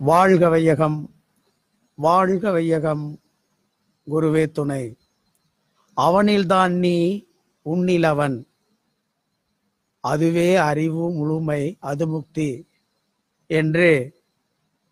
வாழ்க வையகம் வாழ்க வையகம் குருவே துணை. அவனில்தான் நீ உன்னிலவன். அதுவே அறிவு முழுமை அது முக்தி என்று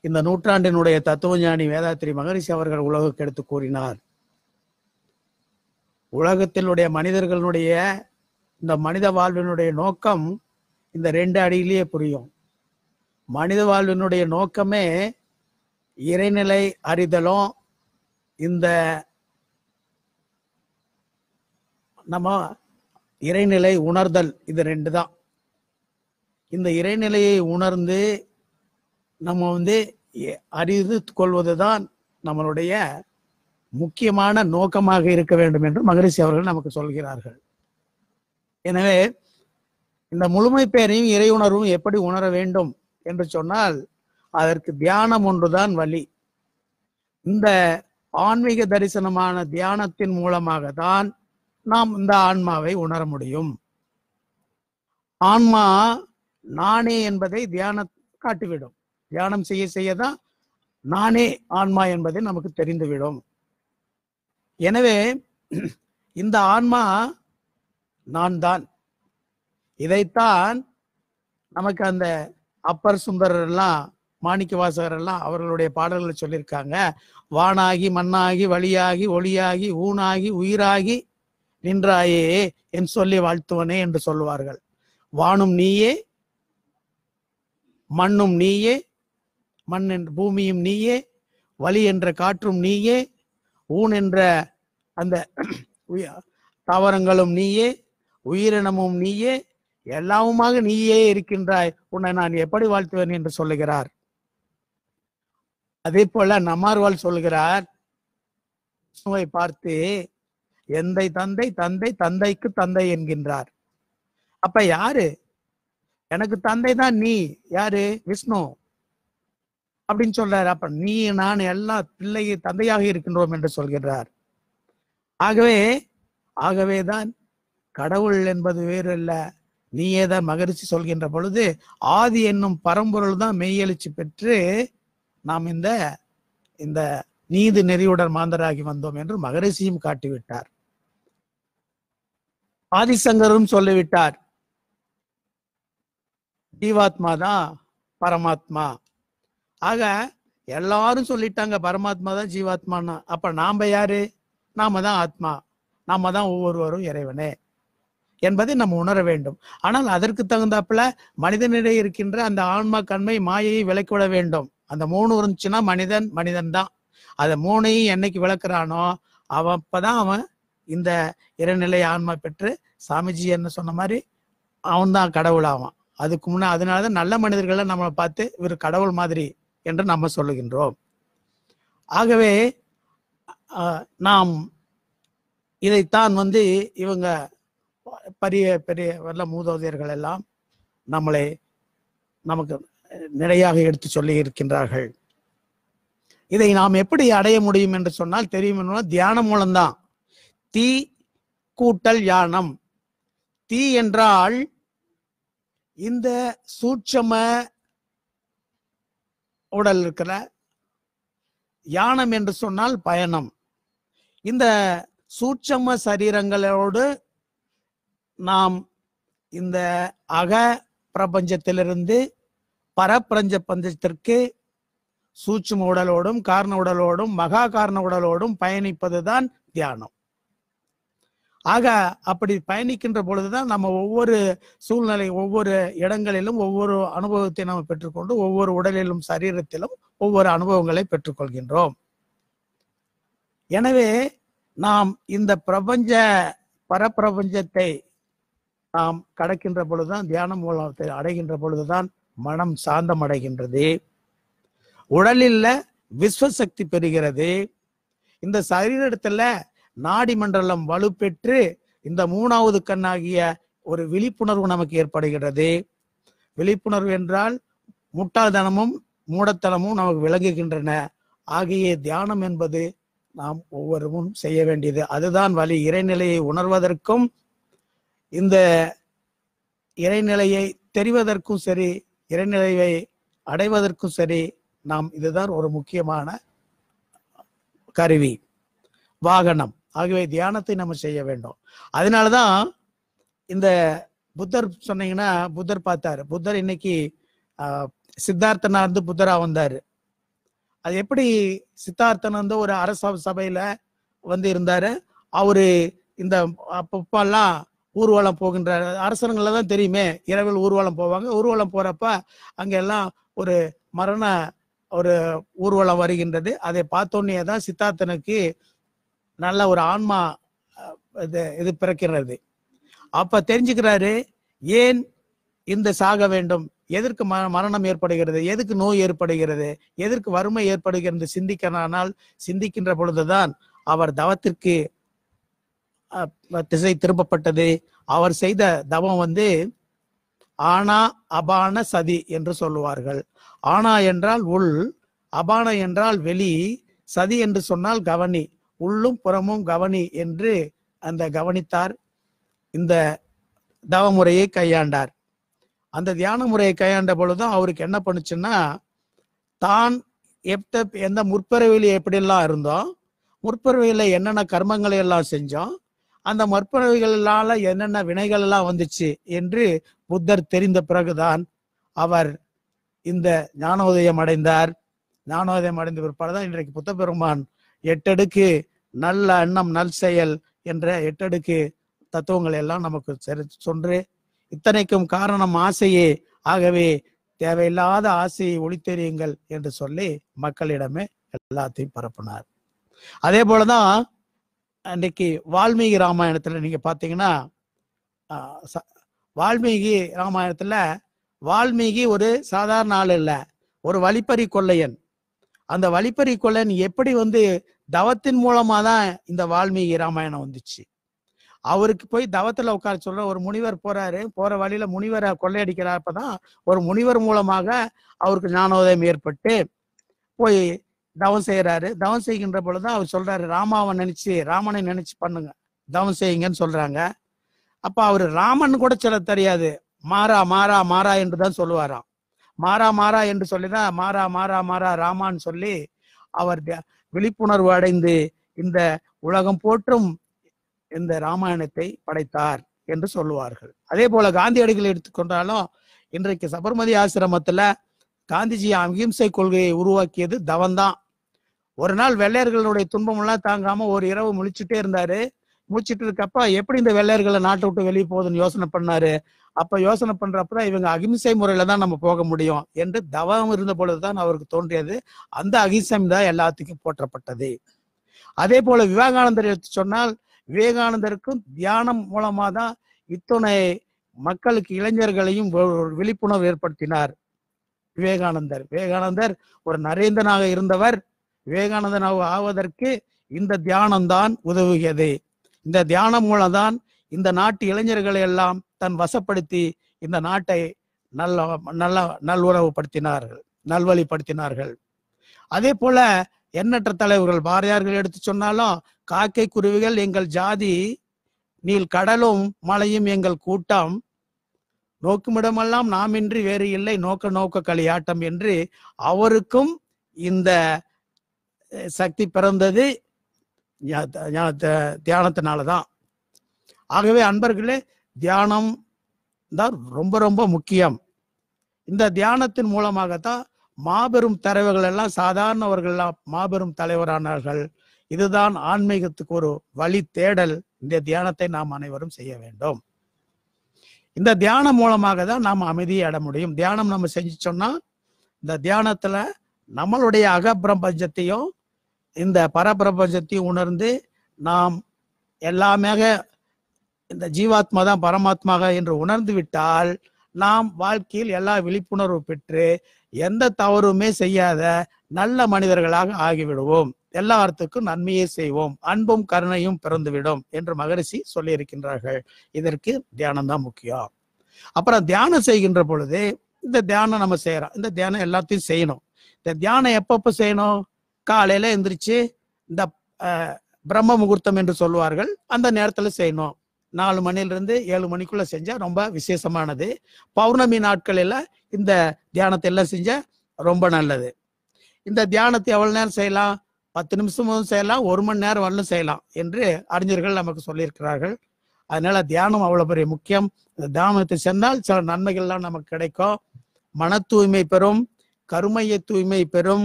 இந்த நூற்றாண்டினுடைய தத்துவஞானி வேதாத்திரி மகரிஷி அவர்கள் உலகுக்கு எடுத்து கூறினார். உலகத்தினுடைய மனிதர்களுடைய இந்த மனித வாழ்வினுடைய நோக்கம் இந்த ரெண்டு அடியிலேயே புரியும். மனித வாழ்வினுடைய நோக்கமே இறைநிலை அறிதலும் இந்த நம்ம இறைநிலை உணர்தல் இது ரெண்டு தான் இந்த இறைநிலையை உணர்ந்து நம்ம வந்து அறிந்து கொள்வது தான் நம்மளுடைய முக்கியமான நோக்கமாக இருக்க வேண்டும் என்று மகரிஷி அவர்கள் நமக்கு சொல்கிறார்கள். எனவே இந்த முழுமை பேரையும் இறை உணர்வும் எப்படி உணர வேண்டும்? என்று சொன்னால் அதற்கு தியானம் ஒன்றுதான் வழி. இந்த ஆன்மீக தரிசனமான தியானத்தின் மூலமாக தான் நாம் இந்த ஆன்மாவை உணர முடியும். ஆன்மா நானே என்பதை தியான காட்டிவிடும். தியானம் செய்ய செய்யதான் நானே ஆன்மா என்பதை நமக்கு தெரிந்துவிடும். எனவே இந்த ஆன்மா நான் தான் இதைத்தான் நமக்கு அந்த அப்பர் சுந்தரர் எல்லாம் மாணிக்க வாசகர் எல்லாம் அவர்களுடைய பாடல்களை சொல்லியிருக்காங்க. வானாகி மண்ணாகி வழியாகி ஒளியாகி ஊனாகி உயிராகி நின்றாயே என் சொல்லி வாழ்த்துவனே என்று சொல்லுவார்கள். வானும் நீயே மண்ணும் நீயே மண் என்ற பூமியும் நீயே வலி என்ற காற்றும் நீயே ஊன் என்ற அந்த உய- தாவரங்களும் நீயே உயிரினமும் நீயே எல்லாமுமாக நீயே இருக்கின்றாய். உன்னை நான் எப்படி வாழ்த்துவேன் என்று சொல்லுகிறார். அதே போல நம்மார்வாள் சொல்கிறார் விஷ்ணுவை பார்த்து எந்தை தந்தை தந்தை தந்தைக்கு தந்தை என்கின்றார். அப்ப யாரு? எனக்கு தந்தை தான் நீ. யாரு? விஷ்ணு. அப்படின்னு சொல்றாரு. அப்ப நீ நான் எல்லா பிள்ளை தந்தையாக இருக்கின்றோம் என்று சொல்கிறார். ஆகவே ஆகவேதான் கடவுள் என்பது வேறு இல்லை நீ ஏதா மகரிஷி சொல்கின்ற பொழுது ஆதி என்னும் பரம்பொருள் தான் மெய்யெழுச்சி பெற்று நாம் இந்த இந்த நீதி நெறியுடன் மாந்தராகி வந்தோம் என்று மகரிஷியும் காட்டிவிட்டார். ஆதிசங்கரும் சொல்லிவிட்டார் ஜீவாத்மா தான் பரமாத்மா. ஆக எல்லாரும் சொல்லிட்டாங்க பரமாத்மா தான் ஜீவாத்மான்னு அப்ப நாம யாரு? நாம தான் ஆத்மா. நாம தான் ஒவ்வொருவரும் இறைவனே. என்பதை நம்ம உணர வேண்டும். ஆனால் அதற்கு தகுந்தாப்புல மனிதனிடையே இருக்கின்ற அந்த ஆன்மா கண்மை மாயையை விளக்கிவிட வேண்டும். அந்த மூணு இருந்துச்சுன்னா மனிதன் மனிதன் தான். அதை மூணையும் என்னைக்கு விளக்குறானோ அவன் அப்பதான் அவன் இந்த இறைநிலை ஆன்மா பெற்று சாமிஜி என்ன சொன்ன மாதிரி அவன் தான் கடவுள் அதுக்கு முன்னே அதனாலதான் நல்ல மனிதர்களை நம்ம பார்த்து இவர் கடவுள் மாதிரி என்று நம்ம சொல்லுகின்றோம். ஆகவே நாம் இதைத்தான் வந்து இவங்க பெரிய பெரிய வல்ல மூதோதையர்கள் எல்லாம் நம்மளை நமக்கு நிறையாக எடுத்து சொல்லி இருக்கின்றார்கள். இதை நாம் எப்படி அடைய முடியும் என்று சொன்னால் தெரியும் என்றால் தியானம் மூலம்தான். தீ கூட்டல் யானம். தீ என்றால் இந்த சூட்சம உடல் இருக்கிற யானம் என்று சொன்னால் பயணம். இந்த சூட்சம சரீரங்களோடு நாம் இந்த அக பிரபஞ்சத்திலிருந்து பரப்பிரஞ்ச பஞ்சத்திற்கு சூட்சும உடலோடும் காரண உடலோடும் மகா காரண உடலோடும் பயணிப்பதுதான் தியானம். ஆக அப்படி பயணிக்கின்ற பொழுதுதான் நம்ம ஒவ்வொரு சூழ்நிலை ஒவ்வொரு இடங்களிலும் ஒவ்வொரு அனுபவத்தை நம்ம பெற்றுக்கொண்டு ஒவ்வொரு உடலிலும் சரீரத்திலும் ஒவ்வொரு அனுபவங்களை பெற்றுக்கொள்கின்றோம். எனவே நாம் இந்த பிரபஞ்ச பரப்பிரபஞ்சத்தை நாம் கடக்கின்ற பொழுதுதான் தியான மூலத்தை அடைகின்ற பொழுதுதான் மனம் சாந்தம் அடைகின்றது உடலில் விஸ்வசக்தி பெறுகிறது. இந்த சரீரத்துல நாடி மண்டலம் வலுப்பெற்று இந்த மூணாவது கண்ணாகிய ஒரு விழிப்புணர்வு நமக்கு ஏற்படுகிறது. விழிப்புணர்வு என்றால் முட்டாள்தனமும் மூடத்தனமும் நமக்கு விளங்குகின்றன. ஆகிய தியானம் என்பது நாம் ஒவ்வொருவரும் செய்ய வேண்டியது. அதுதான் வழி இறைநிலையை உணர்வதற்கும் இந்த இறைநிலையை தெரிவதற்கும் சரி இறைநிலையை அடைவதற்கும் சரி நாம் இதுதான் ஒரு முக்கியமான கருவி. வாகனம். ஆகவே தியானத்தை நம்ம செய்ய வேண்டும். அதனாலதான் இந்த புத்தர் சொன்னீங்கன்னா புத்தர் பார்த்தாரு. புத்தர் இன்னைக்கு சித்தார்த்தனா இருந்து புத்தரா வந்தாரு. அது எப்படி சித்தார்த்தன் வந்து ஒரு அரச சபையில வந்து இருந்தாரு? அவரு இந்த அப்பப்பெல்லாம் ஊர்வலம் போகின்ற அரசனுங்கள தான் தெரியுமே இரவில் ஊர்வலம் போவாங்க. ஊர்வலம் போறப்ப அங்க எல்லாம் ஒரு மரண ஒரு ஊர்வலம் வருகின்றது. அதை பார்த்தோன்னே தான் சித்தார்த்தனுக்கு நல்ல ஒரு ஆன்மா இது இது பிறக்கிறது. அப்ப தெரிஞ்சுக்கிறாரு ஏன் இந்த சாக வேண்டும்? எதற்கு ம மரணம் ஏற்படுகிறது? எதுக்கு நோய் ஏற்படுகிறது? எதற்கு வறுமை ஏற்படுகிறது? சிந்திக்கிறானால் சிந்திக்கின்ற பொழுதுதான் அவர் தவத்திற்கு திசை திருப்பப்பட்டது. அவர் செய்த தவம் வந்து ஆனா அபான சதி என்று சொல்லுவார்கள். ஆனா என்றால் உள் அபான என்றால் வெளி சதி என்று சொன்னால் கவனி உள்ளும் புறமும் கவனி என்று அந்த கவனித்தார். இந்த தவ முறையை கையாண்டார். அந்த தியான முறையை கையாண்ட பொழுதும் அவருக்கு என்ன பண்ணுச்சுன்னா தான் எத்த எந்த முற்பிறவில எப்படியெல்லாம் இருந்தோம் முற்பிறவியில என்னென்ன கர்மங்களை எல்லாம் செஞ்சோம் அந்த முற்பிறவிகளால என்னென்ன வினைகள் எல்லாம் வந்துச்சு என்று புத்தர் தெரிந்த பிறகுதான் அவர் இந்த ஞானோதயம் அடைந்தார். ஞானோதயம் அடைந்த பிற்பாடுதான் இன்றைக்கு புத்த பெருமான் எட்டடுக்கு நல்ல எண்ணம் நல் செயல் என்ற எட்டடுக்கு தத்துவங்களை எல்லாம் நமக்கு சொன்று இத்தனைக்கும் காரணம் ஆசையே. ஆகவே தேவையில்லாத ஆசையை ஒளித்தெறியுங்கள் என்று சொல்லி மக்களிடமே எல்லாத்தையும் பரப்பினார். அதே போலதான் அன்றைக்கு வால்மீகி ராமாயணத்துல நீங்க பாத்தீங்கன்னா ச- வால்மீகி ராமாயணத்துல வால்மீகி ஒரு சாதாரண ஆள் இல்ல ஒரு வழிப்பறி கொள்ளையன். அந்த வழிப்பறி கொள்ளையன் எப்படி வந்து தவத்தின் மூலமா தான் இந்த வால்மீகி ராமாயணம் வந்துச்சு? அவருக்கு போய் தவத்துல உட்கார சொல்ற ஒரு முனிவர் போறாரு போற வழியில முனிவரை கொள்ளையடிக்கிறப்பதான் ஒரு முனிவர் மூலமாக அவருக்கு ஞானோதயம் ஏற்பட்டு போய் தவம் செய்யறாரு தவம் செய்கின்ற பொழுது அவர் சொல்றாரு ராமாவை நினைச்சு ராமனை நினைச்சு பண்ணுங்க. தவம் செய்யுங்கன்னு சொல்றாங்க. அப்ப அவர் ராமன் கூட சில தெரியாது. மாறா மாறா மாறா என்று தான் சொல்லுவாராம். மாறா மாறா என்று சொல்லிதான் மாறா மாறா மாறா ராமான்னு சொல்லி அவர் விழிப்புணர்வு அடைந்து இந்த உலகம் போற்றும் இந்த ராமாயணத்தை படைத்தார் என்று சொல்லுவார்கள். அதே போல காந்தியடிகள் எடுத்துக்கொண்டாலும் இன்றைக்கு சபர்மதி ஆசிரமத்துல காந்திஜி அகிம்சை கொள்கையை உருவாக்கியது தவம்தான். ஒரு நாள் வெள்ளையர்களுடைய துன்பமெல்லாம் தாங்காம ஒரு இரவு முழிச்சுட்டே இருந்தாரு. முழிச்சிட்டு இருக்கப்ப எப்படி இந்த வெள்ளையர்களை நாட்டை விட்டு வெளியே போகுதுன்னு யோசனை பண்ணாரு. அப்ப யோசனை பண்றப்பதான் இவங்க அகிம்சை முறையில தான் நம்ம போக முடியும் என்று தவம் இருந்த பொழுதுதான் அவருக்கு தோன்றியது. அந்த அகிம்சை தான் எல்லாத்துக்கும் போற்றப்பட்டது. அதே போல விவேகானந்தர் எடுத்து சொன்னால் விவேகானந்தருக்கும் தியானம் மூலமா தான் இத்துணை மக்களுக்கு இளைஞர்களையும் விழிப்புணர்வு ஏற்படுத்தினார் விவேகானந்தர். விவேகானந்தர் ஒரு நரேந்திரனாக இருந்தவர். விவேகானந்தனாக ஆவதற்கு இந்த தியானம்தான் உதவுகிறது. இந்த தியானம் மூலம்தான் இந்த நாட்டு இளைஞர்களை எல்லாம் தன் வசப்படுத்தி இந்த நாட்டை நல்ல நல்ல நல்வுறவுபடுத்தினார்கள் நல்வழிப்படுத்தினார்கள். அதே போல எண்ணற்ற தலைவர்கள் பாரதியார்கள் எடுத்து சொன்னாலும் காக்கை குருவிகள் எங்கள் ஜாதி நீல் கடலும் மலையும் எங்கள் கூட்டம் நோக்குமிடமெல்லாம் நாமின்றி வேறு இல்லை நோக்க நோக்க களியாட்டம் என்று அவருக்கும் இந்த சக்தி பிறந்தது தியானத்தினால தான் ஆகவே அன்பர்களே தியானம் தான் ரொம்ப ரொம்ப முக்கியம். இந்த தியானத்தின் மூலமாகத்தான் மாபெரும் தலைவர்கள் எல்லாம் சாதாரணவர்கள் எல்லாம் மாபெரும் தலைவரானார்கள். இதுதான் ஆன்மீகத்துக்கு ஒரு வழி தேடல். இந்த தியானத்தை நாம் அனைவரும் செய்ய வேண்டும். இந்த தியானம் மூலமாக தான் நாம் அமைதியை அட முடியும். தியானம் நம்ம செஞ்சு சொன்னா இந்த தியானத்துல நம்மளுடைய அகப்பிரபஞ்சத்தையும் இந்த பரபிரபஞ்சத்தை உணர்ந்து நாம் எல்லாமே இந்த ஜீவாத்மா தான் பரமாத்மாக என்று உணர்ந்து விட்டால் நாம் வாழ்க்கையில் எல்லா விழிப்புணர்வு பெற்று எந்த தவறுமே செய்யாத நல்ல மனிதர்களாக ஆகிவிடுவோம். எல்லாத்துக்கும் நன்மையை செய்வோம். அன்பும் கருணையும் பிறந்துவிடும் என்று மகரிஷி சொல்லியிருக்கின்றார்கள். இதற்கு தியானம் தான் முக்கியம். அப்புறம் தியானம் செய்கின்ற பொழுது இந்த தியானம் நம்ம செய்யறோம். இந்த தியானம் எல்லாத்தையும் செய்யணும். இந்த தியானம் எப்பப்ப செய்யணும்? காலையில எந்திரிச்சு இந்த பிரம்ம முகூர்த்தம் என்று சொல்லுவார்கள். அந்த நேரத்துல செய்யணும். நாலு மணிலிருந்து ஏழு மணிக்குள்ள செஞ்சா ரொம்ப விசேஷமானது. பௌர்ணமி நாட்களில் இந்த தியானத்தை எல்லாம் செஞ்சா ரொம்ப நல்லது. இந்த தியானத்தை எவ்வளவு நேரம் செய்யலாம்? பத்து நிமிஷமும் செய்யலாம். ஒரு மணி நேரம் வரலும் செய்யலாம் என்று அறிஞர்கள் நமக்கு சொல்லியிருக்கிறார்கள். அதனால தியானம் அவ்வளவு பெரிய முக்கியம். இந்த தியானத்தை சென்றால் சில நன்மைகள்லாம் நமக்கு கிடைக்கும். மன தூய்மை பெறும். கருமைய தூய்மை பெறும்.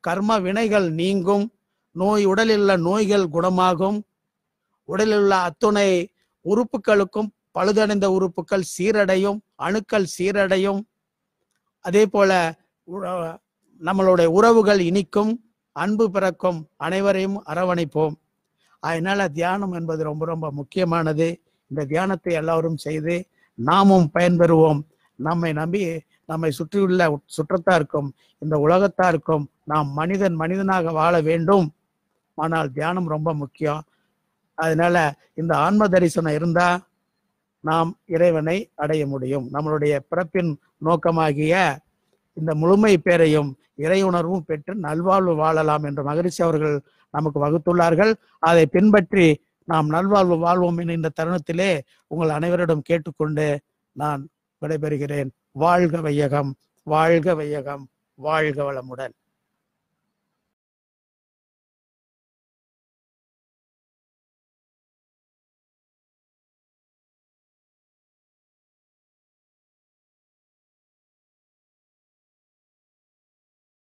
கர்ம வினைகள் நீங்கும். நோய் உடலில் உள்ள நோய்கள் குணமாகும். உடலில் உள்ள அத்துணை உறுப்புகளுக்கும் பழுதடைந்த உறுப்புகள் சீரடையும் அணுக்கள் சீரடையும். அதே போல உ- நம்மளுடைய உறவுகள் இனிக்கும் அன்பு பிறக்கும் அனைவரையும் அரவணைப்போம். அதனால தியானம் என்பது ரொம்ப ரொம்ப முக்கியமானது. இந்த தியானத்தை எல்லாரும் செய்து நாமும் பயன்பெறுவோம். நம்மை நம்பி நம்மை சுற்றியுள்ள சுற்றத்தாருக்கும் இந்த உலகத்தாருக்கும் நாம் மனிதன் மனிதனாக வாழ வேண்டும். ஆனால் தியானம் ரொம்ப முக்கியம். அதனால இந்த ஆன்ம தரிசனம் இருந்தா நாம் இறைவனை அடைய முடியும். நம்மளுடைய பிறப்பின் நோக்கமாகிய இந்த முழுமை பேரையும் இறை உணர்வும் பெற்று நல்வாழ்வு வாழலாம் என்று மகிழ்ச்சி அவர்கள் நமக்கு வகுத்துள்ளார்கள். அதை பின்பற்றி நாம் நல்வாழ்வு வாழ்வோம் என்ற இந்த தருணத்திலே உங்கள் அனைவரிடம் கேட்டுக்கொண்டு நான் விடைபெறுகிறேன். வாழ்க வையகம் வாழ்க வையகம் வாழ்க வளமுடன்.